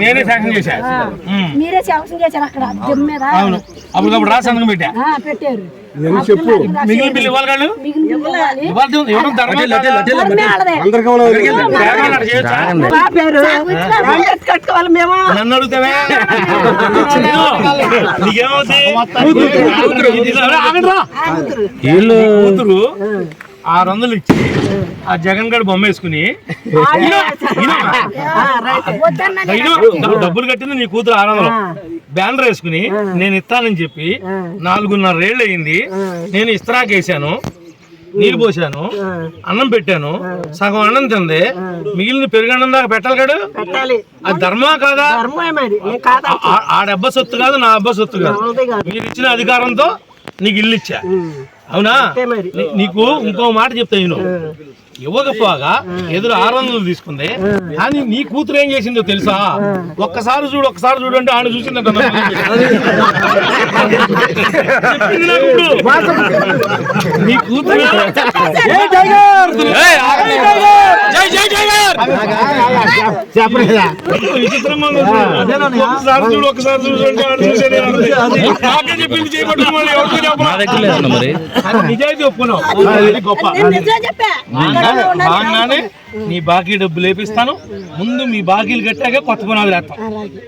నేనే శాంక్షన్ చేశా. ఉమ్. మీరే శాంక్షన్ చేశారు అక్కడ మీద. అవును. అప్పుడు రాసి సంతకం పెట్టా. ఆ, పెట్టారు. చెప్పు? మిగిలిన బిల్లు ఇవ్వాలి ఇవ్వడం నన్ను అడుగుతావే? నీకేమవుతుంది ఆరు వందలు ఇచ్చి ఆ జగన్ గడు బొమ్మ వేసుకుని డబ్బులు కట్టింది నీ కూతురు ఆరు వందలు బ్యానర్ వేసుకుని నేను ఇస్తానని చెప్పి నాలుగున్నర ఏళ్ళు అయింది నేను ఇస్త్రాకేసాను నీళ్ళు పోసాను అన్నం పెట్టాను సగం అన్నం తింది. మిగిలిన పెరుగన్నం దాకా పెట్టాలి కాడు అది ధర్మా కాదా? ఆ- ఆ- ఆడ అబ్బ సొత్తు కాదు నా అబ్బ సొత్తు కాదు. మీరు ఇచ్చిన అధికారంతో నీకు ఇల్లు ఇచ్చా. అవునా? నీకు ఇంకో మాట చెప్తా నేను. ఇవ్వకపోగా ఎదురు ఆరు వందలు తీసుకుంది. కానీ నీ కూతురు ఏం చేసిందో తెలుసా? ఒక్కసారి చూడు ఒక్కసారి చూడు అంటే ఆడ చూసిందంట నా చెప్పింది నాకు ఇప్పుడు. నీ కూతురు మరి? నిజాయితీ ఒప్పుకున్నావు. నీ బాకీ డబ్బులు లేపిస్తాను ముందు మీ బాకీలు కట్టాక కొత్త పునాదులు వేస్తాం అలాగే.